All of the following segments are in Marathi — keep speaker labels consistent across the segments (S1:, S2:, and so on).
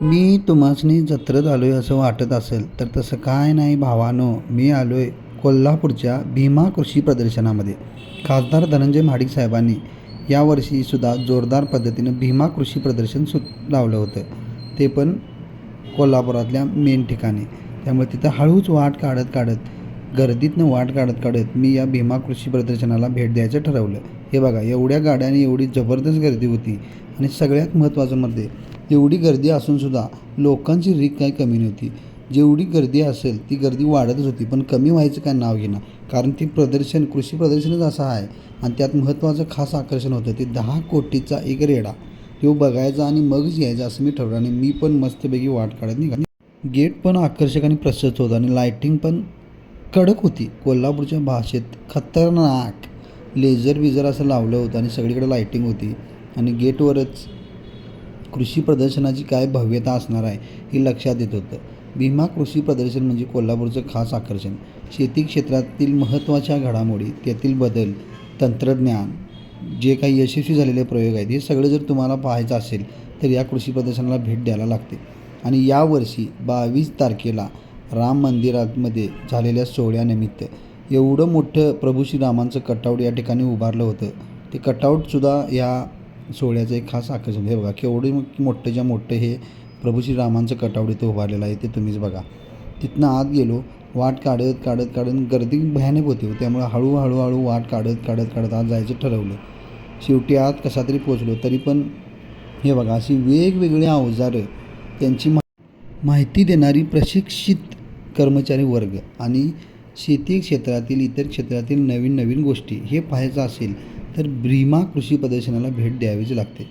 S1: मी तुम्हासनी जत्रत आलो आहे असं वाटत असेल तर तसं काय नाही भावानो. मी आलो आहे कोल्हापूरच्या भीमा कृषी प्रदर्शनामध्ये. खासदार धनंजय महाडिक साहेबांनी यावर्षीसुद्धा जोरदार पद्धतीनं भीमा कृषी प्रदर्शन सु लावलं होतं. ते पण कोल्हापुरातल्या मेन ठिकाणी. त्यामुळे तिथं हळूच वाट काढत काढत गर्दीतनं वाट काढत काढत मी या भीमा कृषी प्रदर्शनाला भेट द्यायचं ठरवलं. हे बघा एवढ्या गाड्यांनी एवढी जबरदस्त गर्दी होती आणि सगळ्यात महत्त्वाचं मध्ये एवढी गर्दी असूनसुद्धा लोकांची रीक काही कमी नव्हती. जेवढी गर्दी असेल ती गर्दी वाढतच होती. पण कमी व्हायचं काय नाव घेणं? कारण ती प्रदर्शन कृषी प्रदर्शनच असं आहे. आणि त्यात महत्त्वाचं खास आकर्षण होतं ते दहा कोटीचा एक रेडा. तो बघायचा आणि मगच यायचा असं मी ठरवलं आणि मी पण मस्तपैकी वाट काढत निघाली. गेट पण आकर्षक आणि प्रशस्त होतं आणि लायटिंग पण कडक होती. कोल्हापूरच्या भाषेत खतरनाक लेझर विझर असं लावलं होतं आणि सगळीकडे लायटिंग होती. आणि गेटवरच कृषी प्रदर्शनाची काय भव्यता असणार आहे हे लक्षात येत होतं. भीमा कृषी प्रदर्शन म्हणजे कोल्हापूरचं खास आकर्षण. शेती क्षेत्रातील महत्त्वाच्या घडामोडी त्यातील बदल तंत्रज्ञान जे काही यशस्वी झालेले प्रयोग आहेत हे सगळं जर तुम्हाला पाहायचं असेल तर या कृषी प्रदर्शनाला भेट द्यायला लागते. आणि यावर्षी बावीस तारखेला राम मंदिरामध्ये झालेल्या सोहळ्यानिमित्त एवढं मोठं प्रभू श्रीरामांचं कटआउट या ठिकाणी उभारलं होतं. ते कटआउटसुद्धा या सोहळ्याचं एक खास आकर्षण हे बघा केवढे मोठेच्या मोठे हे प्रभू श्रीरामांचं कटावड इथं उभारलेलं आहे ते तुम्हीच बघा. तिथनं आत गेलो वाट काढत काढत काढत गर्दी भयानक होती हो. त्यामुळे हळूहळू हळू वाट काढत काढत काढत आत जायचं ठरवलं. शेवटी आत कसा तरी पोचलो तरी पण हे बघा अशी वेगवेगळी अवजारं त्यांची मा माहिती देणारी प्रशिक्षित कर्मचारी वर्ग आणि शेती क्षेत्रातील इतर क्षेत्रातील नवीन नवीन गोष्टी हे पाहायचं असेल तर भ्रीमा कृषी प्रदर्शनाला भेट द्यावीच लागते.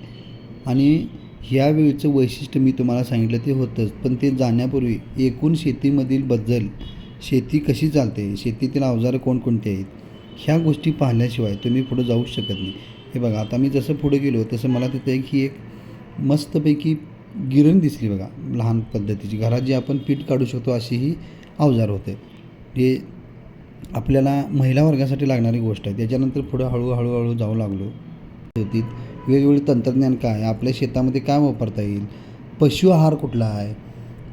S1: आणि ह्यावेळीचं वैशिष्ट्य मी तुम्हाला सांगितलं ते होतंच. पण ते जाण्यापूर्वी एकूण शेतीमधील बद्दल शेती कशी चालते शेतीतील अवजारं कोणकोणती आहेत ह्या गोष्टी पाहिल्याशिवाय तुम्ही पुढं जाऊच शकत नाही. हे बघा आता मी जसं पुढे गेलो तसं मला तिथे एक ही एक मस्तपैकी गिरण दिसली बघा लहान पद्धतीची. घरात जी आपण पीठ काढू शकतो अशी ही अवजार होते. हे आपल्याला महिला वर्गासाठी लागणारी गोष्ट आहे. त्याच्यानंतर पुढं हळूहळूहळू जाऊ लागलो. होती वेगवेगळे तंत्रज्ञान काय आपल्या शेतामध्ये काय वापरता येईल? पशु आहार कुठला आहे?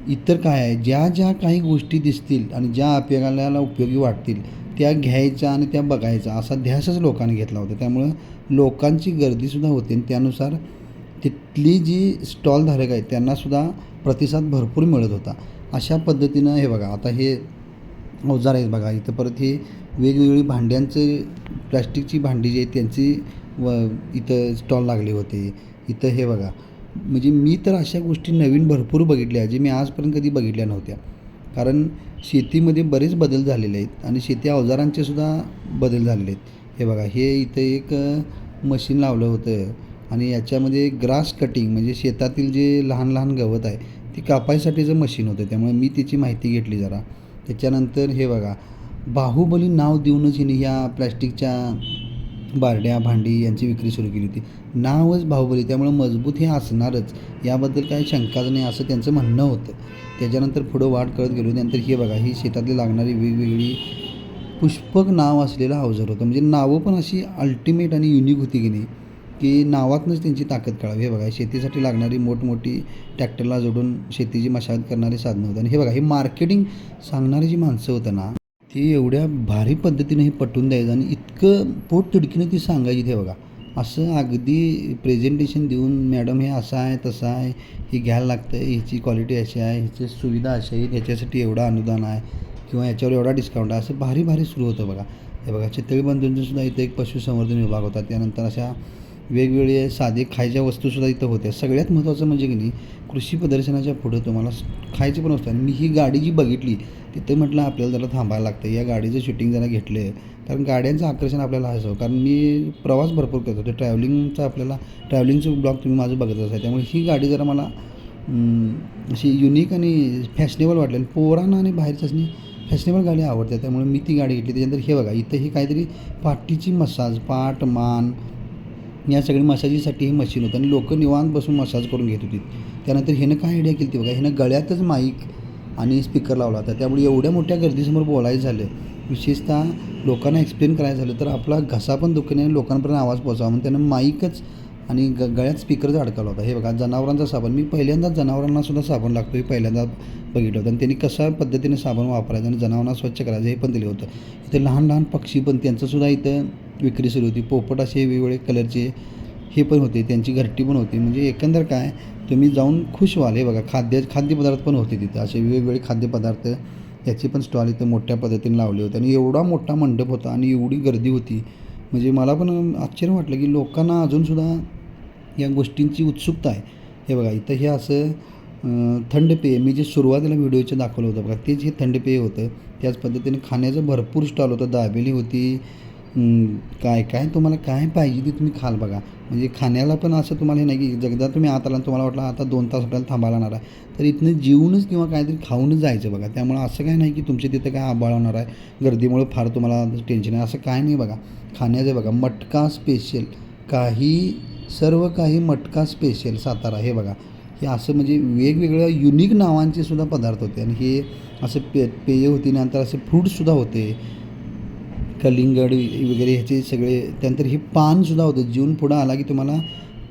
S1: इतर काय आहे? ज्या ज्या काही गोष्टी दिसतील आणि ज्या आपल्याला उपयोगी वाटतील त्या घ्यायच्या आणि त्या बघायच्या असा ध्यासच लोकांनी घेतला होता. त्यामुळं लोकांची गर्दीसुद्धा होते आणि त्यानुसार तिथली जी स्टॉलधारक आहेत त्यांनासुद्धा प्रतिसाद भरपूर मिळत होता. अशा पद्धतीनं हे बघा आता हे अवजार आहेत बघा. इथं परत हे वेगवेगळी भांड्यांचे प्लॅस्टिकची भांडी जी आहेत त्यांची व इथं स्टॉल लागले होते. इथं हे बघा. म्हणजे मी तर अशा गोष्टी नवीन भरपूर बघितल्या जे मी आजपर्यंत कधी बघितल्या नव्हत्या. कारण शेतीमध्ये बरेच बदल झालेले आहेत आणि शेती अवजारांचे सुद्धा बदल झालेले आहेत. हे बघा हे इथं एक मशीन लावलं होतं आणि याच्यामध्ये ग्रास कटिंग म्हणजे शेतातील जे लहान लहान गवत आहे ते कापायसाठीचं मशीन होतं. त्यामुळे मी त्याची माहिती घेतली जरा. त्याच्यानंतर हे बघा बाहुबली नाव देऊनच हिने ह्या प्लॅस्टिकच्या बारड्या भांडी यांची विक्री सुरू केली होती. नावच बाहुबली त्यामुळे मजबूत हे असणारच. याबद्दल काही शंकाच नाही असं त्यांचं म्हणणं होतं. त्याच्यानंतर पुढं वाढ करत गेलो त्यानंतर हे बघा ही शेतातली लागणारी वेगवेगळी पुष्पक नाव असलेलं अवजार होतं. म्हणजे नावं पण अशी अल्टिमेट आणि युनिक होती की नाही. की नावातनंच त्यांची ताकद कळावी. हे बघा शेतीसाठी लागणारी मोठमोठी ट्रॅक्टरला जोडून शेतीची मशागत करणारी साधनं होतं. आणि हे बघा हे मार्केटिंग सांगणारी जी माणसं होतं ना ती एवढ्या भारी पद्धतीने हे पटवून द्यायचं आणि इतकं पोट तिडकीनं ती सांगायची. ते बघा असं अगदी प्रेझेंटेशन देऊन मॅडम हे असं आहे तसं आहे हे घ्यायला लागतं ह्याची क्वालिटी अशी आहे ह्याची सुविधा अशी आहे ह्याच्यासाठी एवढं अनुदान आहे किंवा याच्यावर एवढा डिस्काउंट आहे. असं भारी भारी सुरू होतं बघा. हे बघा चितळी बंधूंचं सुद्धा इथं एक पशुसंवर्धन विभाग होता. त्यानंतर अशा वेगवेगळे साधे खायच्या वस्तूसुद्धा इथं होत्या. सगळ्यात महत्त्वाचं म्हणजे की नाही कृषी प्रदर्शनाच्या पुढं तुम्हाला खायची पण वस्तू आणि मी ही गाडी जी बघितली तिथं म्हटलं आपल्याला जरा थांबायला लागतं या गाडीचं शूटिंग जरा घेतलं आहे कारण गाड्यांचं आकर्षण आपल्याला हवं कारण मी प्रवास भरपूर करतो ते ट्रॅव्हलिंगचं आपल्याला ट्रॅव्हलिंगचं ब्लॉग तुम्ही माझं बघत असाल. त्यामुळे ही गाडी जरा मला अशी युनिक आणि फॅशनेबल वाटली. आणि पोरांना आणि बाहेरच्याच फॅशनेबल गाडी आवडते. त्यामुळे मी ती गाडी घेतली. त्याच्यानंतर हे बघा इथं ही काहीतरी पाठीची मसाज पाठ मान या सगळी मसाजीसाठी हे मशीन होतं. आणि लोकं निवांत बसून मसाज करून घेत होती. त्यानंतर ह्यानं काय आयडिया केली ती बघा? ह्यानं गळ्यातच माईक आणि स्पीकर लावला होता. त्यामुळे एवढ्या मोठ्या गर्दीसमोर बोलायचं झालं विशेषतः लोकांना एक्सप्लेन करायचं झालं तर आपला घसा पण दुखणे आणि लोकांपर्यंत आवाज पोचावा म्हणून त्यानं माईकच आणि ग गळ्यात स्पीकरच अडकवला होता. हे बघा जनावरांचा साबण. मी पहिल्यांदाच जनावरांनासुद्धा साबण लागतो हे पहिल्यांदा बघितलं होतं. आणि त्यांनी कशा पद्धतीने साबण वापरायचं आणि जनावरांना स्वच्छ करायचं हे पण दिलं होतं. इथे लहान लहान पक्षी पण त्यांचंसुद्धा इथं विक्री सुरू होती. पोपट असे वेगवेगळे कलरचे हे पण होते. त्यांची घरटी पण होती. म्हणजे एकंदर काय तुम्ही जाऊन खुश व्हाल. हे बघा खाद्य खाद्यपदार्थ पण होते तिथं. असे वेगवेगळे खाद्यपदार्थ याचे पण स्टॉल इथं मोठ्या पद्धतीने लावले होते. आणि एवढा मोठा मंडप होता आणि एवढी गर्दी होती. म्हणजे मला पण आश्चर्य वाटलं की लोकांना अजूनसुद्धा या गोष्टींची उत्सुकता आहे. हे बघा इथं हे असं थंड पेय. मी जे सुरुवातीला व्हिडिओचं दाखवलं होतं बघा तेच हे थंड पेय होतं. त्याच पद्धतीने खाण्याचं भरपूर स्टॉल होतं. दाबेली होती काय काय तुम्हाला काय पाहिजे ते तुम्ही खाल बघा. म्हणजे खाण्याला पण असं तुम्हाला हे नाही की जगदा तुम्ही आत आला आणि तुम्हाला वाटलं आता दोन तास आपल्याला थांबायला लागणार आहे. तर इथनं जेवूनच किंवा काहीतरी खाऊनच जायचं बघा. त्यामुळं असं काय नाही की तुमचे तिथं काय आबाळ होणार आहे. गर्दीमुळे फार तुम्हाला टेन्शन आहे. असं काय नाही बघा. खाण्याचं बघा. मटका स्पेशल काही सर्व काही मटका स्पेशल सातारा. हे बघा. हे असं म्हणजे वेगवेगळ्या युनिक नावांचे सुद्धा पदार्थ होते. आणि हे असं पे पेय होती नंतर असे फ्रूटसुद्धा होते. कलिंगड वगैरे ह्याचे सगळे त्यानंतर हे पानसुद्धा होतं. जीवन पुढं आला की तुम्हाला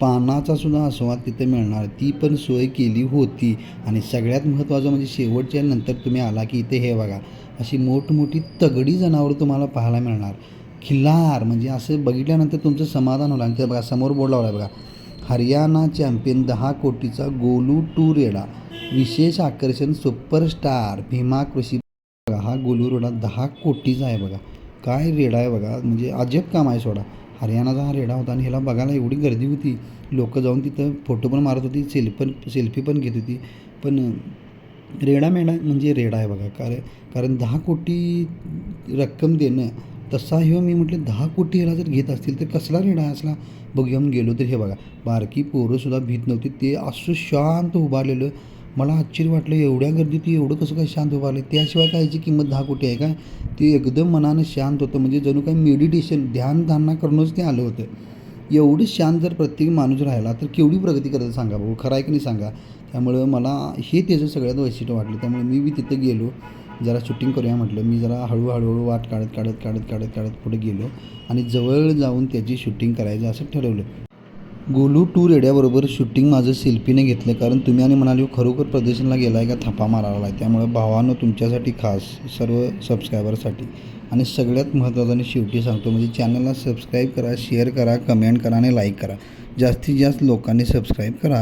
S1: पानाचा सुद्धा आस्वाद तिथे मिळणार. ती पण सोय केली होती. आणि सगळ्यात महत्त्वाचं म्हणजे शेवटच्या नंतर तुम्ही आला की इथे हे बघा. अशी मोठमोठी तगडी जनावरं तुम्हाला पाहायला मिळणार. खिल्लार म्हणजे असं बघितल्यानंतर तुमचं समाधान होणार. आणि ते बघा समोर बोर्ड लावला बघा. हरियाणा चॅम्पियन दहा कोटीचा गोलू टू रेडा विशेष आकर्षण सुपरस्टार भीमा कृषी. बघा हा गोलू रेडा दहा कोटीचा आहे बघा. काय रेडा आहे बघा. म्हणजे अजब काम आहे सोडा. हरियाणाचा हा रेडा होता आणि ह्याला बघायला एवढी गर्दी होती. लोक जाऊन तिथं फोटो पण मारत होती सेल्फी पण सेल्फी पण घेत होती. पण रेडा मेडा म्हणजे रेडा आहे बघा. कारण कारण दहा कोटी रक्कम देणं तसा हे मी म्हटलं दहा कोटी ह्याला जर घेत असतील तर कसला रेडा असला? बघ घेऊन गेलो तर हे बघा. बारकी पोरंसुद्धा भीत नव्हती. ते असं शांत उभारलेलं मला आश्चर्य वाटलं एवढ्या गर्दीत एवढं कसं काय शांत उभारलं त्याशिवाय काय याची किंमत दहा कोटी आहे काय? ते एकदम मनानं शांत होतं. म्हणजे जणू काही मेडिटेशन ध्यान धारणा करूनच ते आलं होतं. एवढं शांत जर प्रत्येक माणूस राहिला तर केवढी प्रगती करत सांगा भाऊ? खरं आहे की नाही सांगा? त्यामुळं मला हे त्याचं सगळ्यात वैशिष्ट्य वाटलं. त्यामुळे मी बी तिथं गेलो. जरा शूटिंग करूया म्हटलं. मी जरा हळूहळूहळू वाट काढत काढत काढत काढत काढत पुढे गेलो. आणि जवळ जाऊन त्याची शूटिंग करायचं असं ठरवलं. गोलू टू रेड्याबरोबर शूटिंग माझं सेल्फीने घेतलं कारण तुम्ही आणि म्हणाले खरोखर प्रदर्शनला गेला आहे का? थापा मारायला आहे त्यामुळे भावानं तुमच्यासाठी खास सर्व सबस्क्रायबरसाठी आणि सगळ्यात महत्त्वाचं आणि शेवटी सांगतो म्हणजे चॅनलला सबस्क्राईब करा शेअर करा कमेंट करा आणि लाईक करा. जास्तीत जास्त लोकांनी सबस्क्राईब करा.